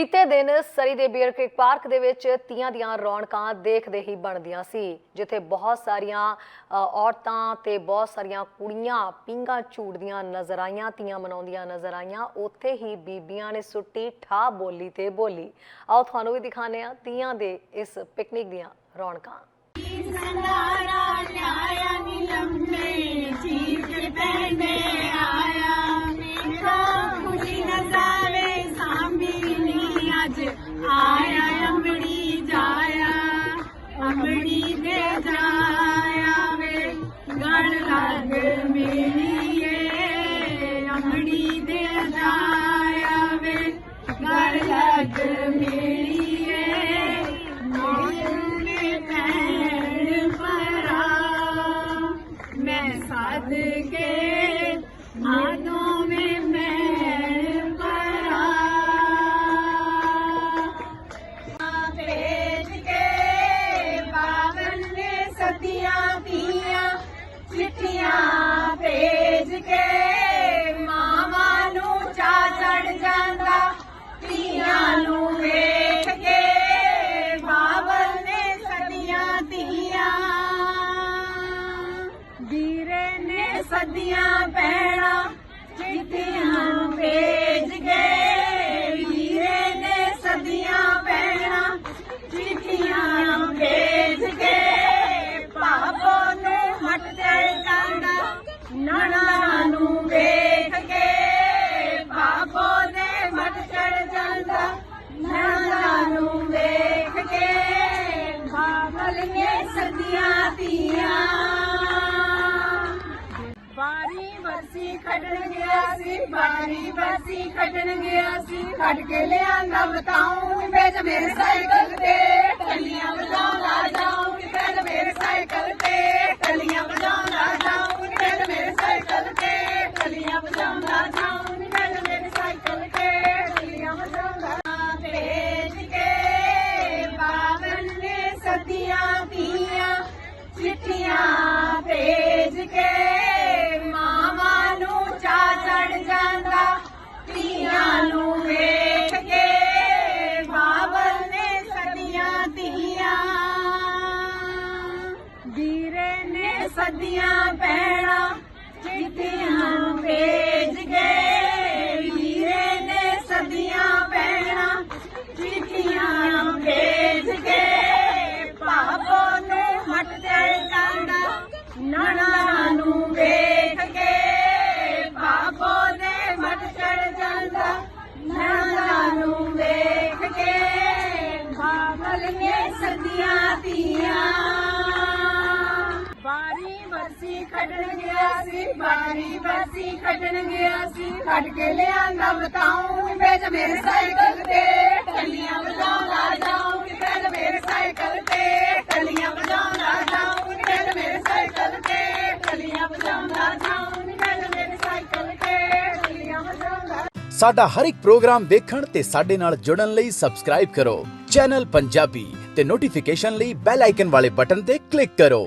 ਬੀਤੇ ਦਿਨ ਸਰੀ ਦੇ ਬੀਅਰ ਕ੍ਰਿਕ ਪਾਰਕ ਦੇ ਵਿੱਚ ਤੀਆਂ ਦੀਆਂ ਰੌਣਕਾਂ ਦੇਖਦੇ ਹੀ ਬਣਦੀਆਂ ਸੀ, ਜਿੱਥੇ ਬਹੁਤ ਸਾਰੀਆਂ ਔਰਤਾਂ ਤੇ ਬਹੁਤ ਸਾਰੀਆਂ ਕੁੜੀਆਂ ਪਿੰਗਾ ਝੂੜਦੀਆਂ ਨਜ਼ਰ ਆਈਆਂ, ਤੀਆਂ ਮਨਾਉਂਦੀਆਂ ਨਜ਼ਰ ਆਈਆਂ। ਉੱਥੇ ਹੀ ਬੀਬੀਆਂ ਨੇ ਸੁੱਟੀ ਠਾ ਬੋਲੀ ਤੇ ਬੋਲੀ। ਆਓ ਤੁਹਾਨੂੰ ਵੀ ਦਿਖਾਣੇ ਆ ਤੀਆਂ ਦੇ ਇਸ ਪਿਕਨਿਕ ਦੀਆਂ ਰੌਣਕਾਂ। ਸੰਦਾਰਾ ਲਿਆਇਆ ਨੀ ਲੰਮੇ ਚੀਰ ਆਇਆ ਅੰਬੜੀ ਜਾਇਆ ਅੰਬੜੀ ਦੇ ਜਾਇਆ ਵੇ। ਗੜ ਲੱਗ ਮੇਰੀਏ ਅੰਬੜੀ ਦੇ ਜਾਇਆ ਵੇ। ਗੜ ਲੱਗ ਮੇਰੀਏ ਮੋਰਨੇ ਪੈਣ ਪਰਾ ਮੈਂ ਸਾਧ ਕੇ ਸਦੀਆਂ ਵੀਰੇ ਨੇ ਸਦੀਆਂ ਪੈਣਾ ਚਿੱਠੀਆਂ ਬਾਰੀ ਬਰਸੀ ਖੱਟਣ ਗਿਆ ਸੀ ਬਾਰੀ ਵਰਸੀ ਖੱਟਣ ਗਿਆ ਸੀ ਖੱਟ ਕੇ ਲਿਆਂਦਾ ਬਤਾਉਂ ਵਿੱਚ ਮੇਰੇ ਸਾਈਕਲ ਸਦੀਆਂ ਪੈਣਾ, ਚਿੱਠੀਆਂ ਭੇਜ ਕੇ ਵੀਰੇ ਨੇ ਸਦੀਆਂ ਪੈਣਾ, ਚਿੱਠੀਆਂ ਭੇਜ ਕੇ ਪਾਪੋ ਨੇ ਮਟ ਚੜ ਜਾਂਦਾ ਨਣਾ ਨੂੰ ਵੇਖ ਕੇ ਪਾਪੋ ਨੇ ਮਟ ਚੜ ਜਾਂਦਾ ਨਣਾ ਨੂੰ ਵੇਖ ਕੇ ਬਾਬਲ ਨੇ ਸਦੀਆਂ ਧੀਆਂ ਬਾਰੀ ਵਰਸੀ ਖੱਟਣ ਗਿਆ ਸੀ, ਬਾਰੀ ਵਰਸੀ ਖੱਟਣ ਗਿਆ ਸੀ। ਖੱਟ ਕੇ ਲਿਆਂਦਾ ਬਤਾਉਂ ਵੇਚ ਮੇਰੇ ਸਾਈਕਲ ਤੇ। ਟੱਲੀਆਂ ਵਜਾਉਂਦਾ ਜਾਉਂ ਕਿ ਮੇਰੇ ਸਾਈਕਲ ਤੇ। ਟੱਲੀਆਂ ਵਜਾਉਂਦਾ ਜਾਉਂ ਕਿ ਮੇਰੇ ਸਾਈਕਲ ਤੇ। ਟੱਲੀਆਂ ਵਜਾਉਂਦਾ ਜਾਉਂ ਕਿ ਮੇਰੇ ਸਾਈਕਲ ਤੇ। ਟੱਲੀਆਂ ਵਜਾਉਂਦਾ ਸਾਡਾ ਹਰ ਇੱਕ ਪ੍ਰੋਗਰਾਮ ਦੇਖਣ ਤੇ ਸਾਡੇ ਨਾਲ ਜੁੜਨ ਲਈ ਸਬਸਕ੍ਰਾਈਬ ਕਰੋ। ਚੈਨਲ ਪੰਜਾਬੀ ਤੇ ਨੋਟੀਫਿਕੇਸ਼ਨ ਲਈ ਬੈਲ ਆਈਕਨ ਵਾਲੇ ਬਟਨ ਤੇ ਕਲਿੱਕ ਕਰੋ।